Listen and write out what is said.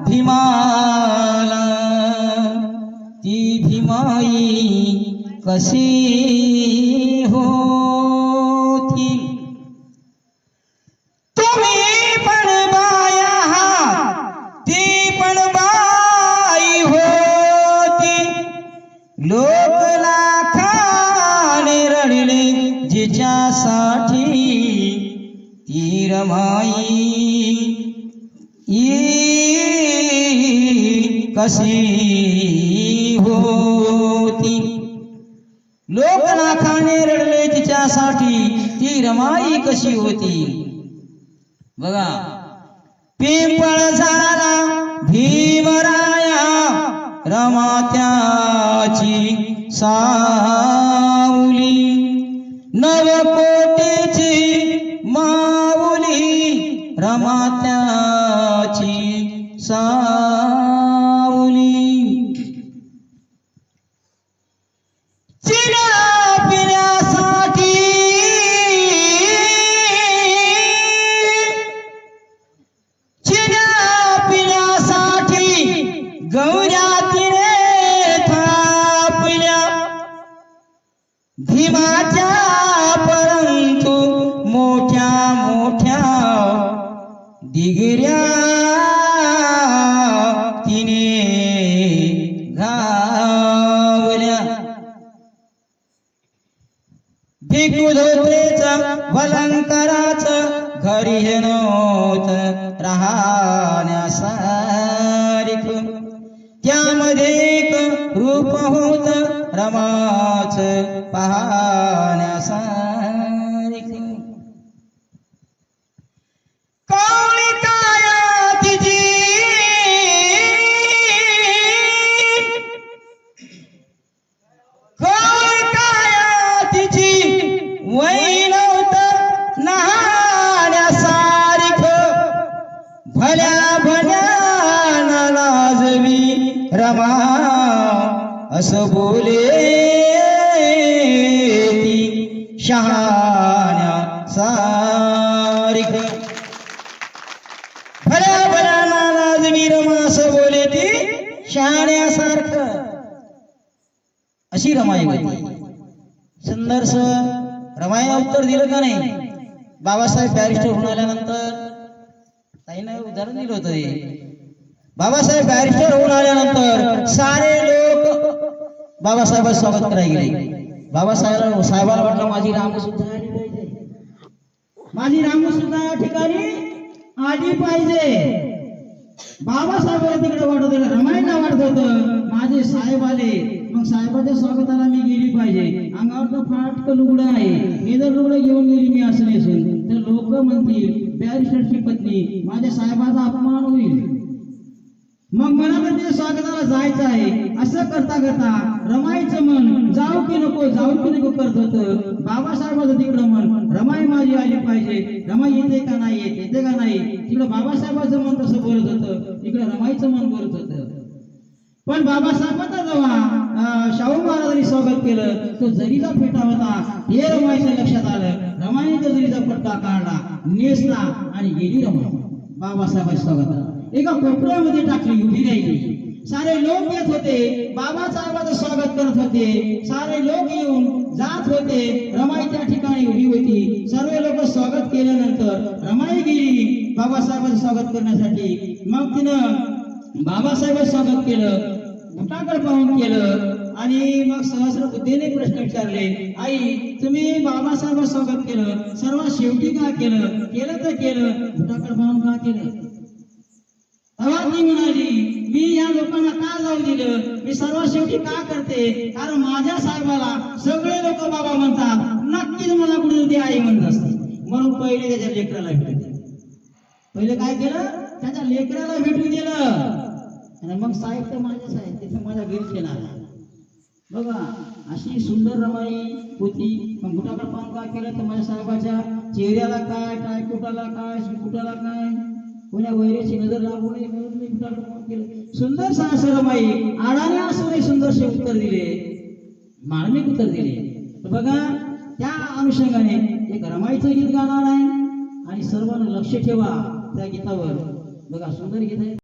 भीमाला ती भीमाई कशी होती? तुम्ही पण बाया ती पण बाई होती. लोक लाखाने रडले जिच्यासाठी ती रमाई ई कशी होती? लोकनाथाने रडले तिच्यासाठी. ती रमाई कशी होती? बघा. पिंपळ झाला भीमराया. रमात्याची सावली. नवकोटीची माऊली. रमात्याची सा गौऱ्या तिने थापल्या. भीमाच्या परंतु मोठ्या मोठ्या दिगऱ्या तिने घावल्या. भिकुधोत्रेचा वलंकराच घरी हे नव्हत रमाच पाहण्यासारिक कवळी काया तिची कवळी काया तिची वैनवत नहाण्यासारिख भल्या भल्या लाजवी रमा असं बोले ती शहाण्या सारिक भल्या भल्या लाजवी रमा असं बोले ती शहाण्यासारखं अशी रमाई होती. सुंदरस रमाईला उत्तर दिलं का नाही? बाबासाहेब बॅरिस्टर होऊन आल्यानंतर ताईनं उदाहरण दिलं होतं बाबासाहेब बॅरिस्टर होऊन आल्यानंतर सारे लोक बाबासाहेबांचं स्वागत करायला गेले. बाबासाहेब साहेबाला वाटलं माझी राम सुद्धा आली पाहिजे. माझी राम सुद्धा या ठिकाणी आली पाहिजे. बाबासाहेबाला तिकडे वाटत होतं रमायला वाटत होतं. माझे साहेब आले. मग साहेबाच्या स्वागताला मी गेली पाहिजे. अंगावर तर फाटक लुगडं आहे. हे जर लुगडं घेऊन गेली मी असं नेसून तर लोक म्हणतील बॅरिस्टरची पत्नी माझ्या साहेबाचा अपमान होईल. मग मला स्वागताला जायचं आहे. असं करता करता रमाईचं मन जाऊ की नको जाऊ की नको करत होतं. बाबासाहेबांचं तिकडं मन रमाई माझी आली पाहिजे. रमाई येते का नाही येत येते का नाही? तिकडं बाबासाहेबांचं मन तसं बोलत होतं. इकडं रमाईचं मन बोलत होतं. पण बाबासाहेबांना जेव्हा शाहू महाराजांनी स्वागत केलं तो जरीचा फेटा होता हे रमाईच्या लक्षात आलं. रमाईने तो जरीचा पट्टा काढला नेसला आणि गेली रमाई. बाबासाहेबांच्या स्वागताला. एका कोपऱ्यामध्ये टाकली उभी राहिली. सारे लोक येत होते. बाबासाहेबांचं स्वागत करत होते. सारे लोक येऊन जात होते. रमाई त्या ठिकाणी उभी होती. सर्व लोक स्वागत केल्यानंतर रमाई गेली बाबासाहेबांचं स्वागत करण्यासाठी. मग तिनं बाबासाहेबांचं स्वागत केलं भुटाकड पाहून केलं आणि मग सहस्र बुद्धीने प्रश्न विचारले आई तुम्ही बाबासाहेबांचं स्वागत केलं सर्वात शेवटी का केलं? केलं तर केलं. भुटाकड पाहून का केलं? तेव्हा ती म्हणाली मी या लोकांना का जाऊ दिलं? मी सर्वात शेवटी का करते? कारण माझ्या साहेबाला सगळे लोक बाबा म्हणतात नक्कीच मला कुठे ती आई म्हणत असते म्हणून पहिले त्याच्या लेकराला भेटू दिलं. पहिले काय केलं? त्याच्या लेकराला भेटू दिलं. आणि मग साहेब तर माझ्याच आहे तिथे माझ्या घरीच येणार आहे. बघा अशी सुंदर रमाई होती. पण कुठाकडे पाहून काय केलं तर माझ्या साहेबाच्या चेहऱ्याला काय काय कुटाला काय कुटाला काय? कोण्या वैऱ्याची नजर लागू नये म्हणून मी कुठाकडे पाहून केलं सुंदर सहस रमाई आडाने असूनही सुंदरसे उत्तर दिले. मार्मिक उत्तर दिले. तर बघा त्या अनुषंगाने एक रमाईचं गीत गाणार आहे आणि सर्वांना लक्ष ठेवा त्या गीतावर. बघा सुंदर गीत आहे.